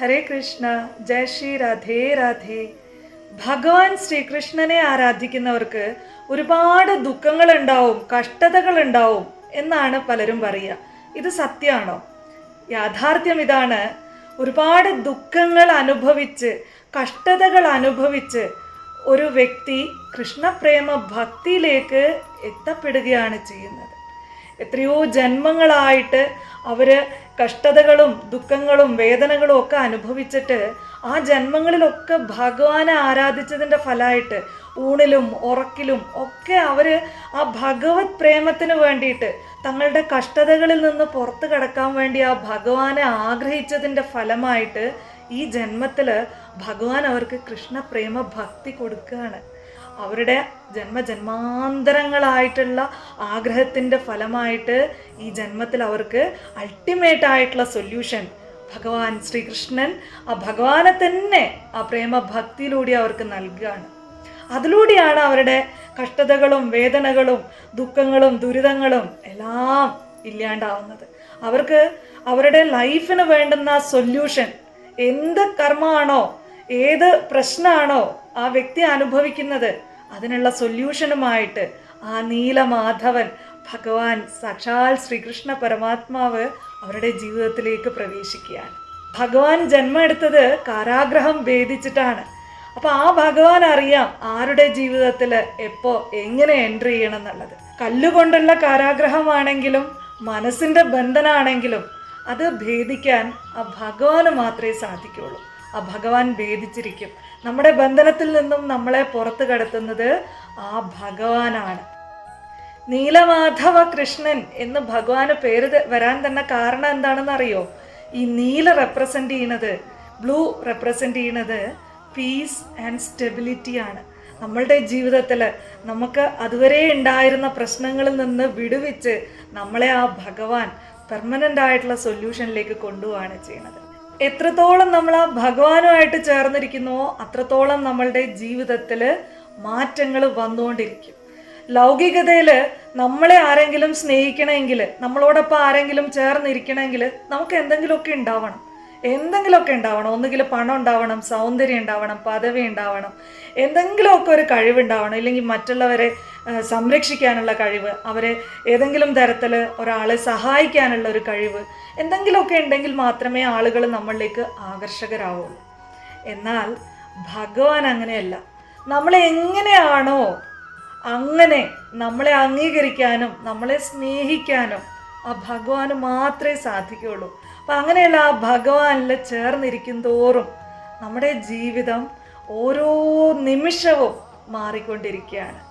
ഹരേ കൃഷ്ണ ജയ ശ്രീ രാധേ രാധേ. ഭഗവാൻ ശ്രീകൃഷ്ണനെ ആരാധിക്കുന്നവർക്ക് ഒരുപാട് ദുഃഖങ്ങൾ ഉണ്ടാവും കഷ്ടതകൾ ഉണ്ടാവും എന്നാണ് പലരും പറയുക. ഇത് സത്യമാണോ? യാഥാർത്ഥ്യം ഇതാണ്. ഒരുപാട് ദുഃഖങ്ങൾ അനുഭവിച്ച് കഷ്ടതകൾ അനുഭവിച്ച് ഒരു വ്യക്തി കൃഷ്ണപ്രേമ ഭക്തിയിലേക്ക് എത്തപ്പെടുകയാണ് ചെയ്യുന്നത്. എത്രയോ ജന്മങ്ങളായിട്ട് അവർ കഷ്ടതകളും ദുഃഖങ്ങളും വേദനകളും ഒക്കെ അനുഭവിച്ചിട്ട് ആ ജന്മങ്ങളിലൊക്കെ ഭഗവാനെ ആരാധിച്ചതിന്റെ ഫലമായിട്ട് ഊണിലും ഉറക്കിലും ഒക്കെ അവർ ആ ഭഗവത് പ്രേമത്തിന് വേണ്ടിയിട്ട് തങ്ങളുടെ കഷ്ടതകളിൽ നിന്ന് പുറത്തു കടക്കാൻ വേണ്ടി ആ ഭഗവാനെ ആഗ്രഹിച്ചതിന്റെ ഫലമായിട്ട് ഈ ജന്മത്തിൽ ഭഗവാൻ അവർക്ക് കൃഷ്ണപ്രേമ ഭക്തി കൊടുക്കുകയാണ്. അവരുടെ ജന്മജന്മാന്തരങ്ങളായിട്ടുള്ള ആഗ്രഹത്തിന്റെ ഫലമായിട്ട് ഈ ജന്മത്തിൽ അവർക്ക് അൾട്ടിമേറ്റ് ആയിട്ടുള്ള സൊല്യൂഷൻ ഭഗവാൻ ശ്രീകൃഷ്ണൻ ആ ഭഗവാനെ തന്നെ ആ പ്രേമ ഭക്തിയിലൂടെ അവർക്ക് നൽകുകയാണ്. അതിലൂടെയാണ് അവരുടെ കഷ്ടതകളും വേദനകളും ദുഃഖങ്ങളും ദുരിതങ്ങളും എല്ലാം ഇല്ലാണ്ടാവുന്നത്. അവർക്ക് അവരുടെ ലൈഫിന് വേണ്ടുന്ന സൊല്യൂഷൻ എന്ത് കർമ്മമാണോ ഏത് പ്രശ്നമാണോ ആ വ്യക്തി അനുഭവിക്കുന്നത് അതിനുള്ള സൊല്യൂഷനുമായിട്ട് ആ നീലമാധവൻ ഭഗവാൻ സാക്ഷാൽ ശ്രീകൃഷ്ണ പരമാത്മാവ് അവരുടെ ജീവിതത്തിലേക്ക് പ്രവേശിക്കുകയാണ്. ഭഗവാൻ ജന്മം എടുത്തത് കാരാഗ്രഹം ഭേദിച്ചിട്ടാണ്. അപ്പോൾ ആ ഭഗവാൻ അറിയാം ആരുടെ ജീവിതത്തിൽ എപ്പോ എങ്ങനെ എൻട്രി ചെയ്യണം എന്നുള്ളത് കല്ലുകൊണ്ടുള്ള കാരാഗ്രഹമാണെങ്കിലും മനസ്സിന്റെ ബന്ധനാണെങ്കിലും അത് ഭേദിക്കാൻ ആ ഭഗവാന് മാത്രമേ സാധിക്കുകയുള്ളൂ ആ ഭഗവാൻ ഭേദിച്ചിരിക്കും. നമ്മുടെ ബന്ധനത്തിൽ നിന്നും നമ്മളെ പുറത്തു കടത്തുന്നത് ആ ഭഗവാനാണ്. നീലമാധവ കൃഷ്ണൻ എന്ന് ഭഗവാന് പേര് വരാൻ തന്നെ കാരണം എന്താണെന്ന് അറിയോ ഈ നീല റെപ്രസെന്റ് ചെയ്യണത് ബ്ലൂ റെപ്രസെന്റ് ചെയ്യണത് പീസ് ആൻഡ് സ്റ്റെബിലിറ്റി ആണ്. നമ്മളുടെ ജീവിതത്തിൽ നമുക്ക് അതുവരെ ഉണ്ടായിരുന്ന പ്രശ്നങ്ങളിൽ നിന്ന് വിടുവിച്ച് നമ്മളെ ആ ഭഗവാൻ പെർമനന്റ് ആയിട്ടുള്ള സൊല്യൂഷനിലേക്ക് കൊണ്ടുപോവാണ് ചെയ്യുന്നത്. എത്രത്തോളം നമ്മൾ ആ ഭഗവാനുമായിട്ട് ചേർന്നിരിക്കുന്നുവോ അത്രത്തോളം നമ്മളുടെ ജീവിതത്തിൽ മാറ്റങ്ങൾ വന്നുകൊണ്ടിരിക്കും. ലൗകികതയിൽ നമ്മളെ ആരെങ്കിലും സ്നേഹിക്കണമെങ്കിൽ നമ്മളോടൊപ്പം ആരെങ്കിലും ചേർന്നിരിക്കണമെങ്കിൽ നമുക്ക് എന്തെങ്കിലുമൊക്കെ ഉണ്ടാവണം. എന്തെങ്കിലുമൊക്കെ ഉണ്ടാവണം. ഒന്നുകിൽ പണം ഉണ്ടാവണം സൗന്ദര്യം ഉണ്ടാവണം പദവി ഉണ്ടാവണം എന്തെങ്കിലുമൊക്കെ ഒരു കഴിവുണ്ടാവണം. ഇല്ലെങ്കിൽ മറ്റുള്ളവരെ സംരക്ഷിക്കാനുള്ള കഴിവ് അവരെ ഏതെങ്കിലും തരത്തിൽ ഒരാളെ സഹായിക്കാനുള്ള ഒരു കഴിവ് എന്തെങ്കിലുമൊക്കെ ഉണ്ടെങ്കിൽ മാത്രമേ ആളുകൾ നമ്മളിലേക്ക് ആകർഷകരാവുള്ളൂ എന്നാൽ ഭഗവാൻ അങ്ങനെയല്ല. നമ്മളെ എങ്ങനെയാണോ അങ്ങനെ നമ്മളെ അംഗീകരിക്കാനും നമ്മളെ സ്നേഹിക്കാനും ആ ഭഗവാന് മാത്രമേ സാധിക്കുകയുള്ളൂ. അപ്പം അങ്ങനെയുള്ള ആ ഭഗവാനിൽ ചേർന്നിരിക്കും തോറും നമ്മുടെ ജീവിതം ഓരോ നിമിഷവും മാറിക്കൊണ്ടിരിക്കുകയാണ്.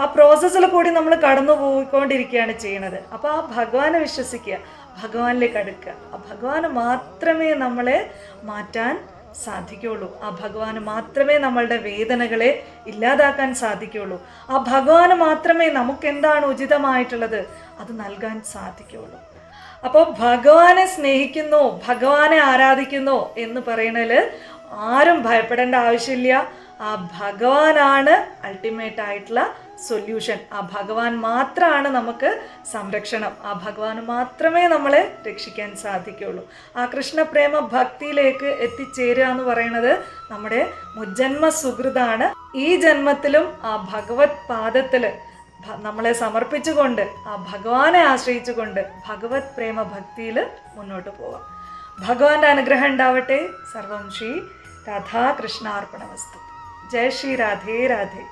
ആ പ്രോസസ്സിൽ കൂടി നമ്മൾ കടന്നു പോയിക്കൊണ്ടിരിക്കുകയാണ് ചെയ്യണത്. അപ്പോൾ ആ ഭഗവാനെ വിശ്വസിക്കുക ഭഗവാനിലേക്ക് അടുക്കുക. ആ ഭഗവാന് മാത്രമേ നമ്മളെ മാറ്റാൻ സാധിക്കുള്ളൂ ആ ഭഗവാന് മാത്രമേ നമ്മളുടെ വേദനകളെ ഇല്ലാതാക്കാൻ സാധിക്കുള്ളൂ ആ ഭഗവാന് മാത്രമേ നമുക്ക് എന്താണ് ഉചിതമായിട്ടുള്ളത്? അത് നൽകാൻ സാധിക്കുള്ളൂ അപ്പോൾ ഭഗവാനെ സ്നേഹിക്കുന്നു ഭഗവാനെ ആരാധിക്കുന്നു എന്ന് പറയണതിൽ ആരും ഭയപ്പെടേണ്ട ആവശ്യമില്ല. ആ ഭഗവാനാണ് അൾട്ടിമേറ്റ് ആയിട്ടുള്ള സൊല്യൂഷൻ ആ ഭഗവാൻ മാത്രമാണ് നമുക്ക് സംരക്ഷണം. ആ ഭഗവാൻ മാത്രമേ നമ്മളെ രക്ഷിക്കാൻ സാധിക്കുള്ളൂ. ആ കൃഷ്ണപ്രേമ ഭക്തിയിലേക്ക് എത്തിച്ചേരുക എന്ന് പറയുന്നത് നമ്മുടെ മുജ്ജന്മ സുഹൃതാണ് ഈ ജന്മത്തിലും ആ ഭഗവത് പാദത്തിൽ നമ്മളെ സമർപ്പിച്ചുകൊണ്ട് ആ ഭഗവാനെ ആശ്രയിച്ചുകൊണ്ട് ഭഗവത് പ്രേമ ഭക്തിയിൽ മുന്നോട്ട് പോവാം. ഭഗവാന്റെ അനുഗ്രഹം ഉണ്ടാവട്ടെ. സർവം ശ്രീ രാധാകൃഷ്ണാർപ്പണ വസ്തു. ജയ ശ്രീ രാധേ രാധേ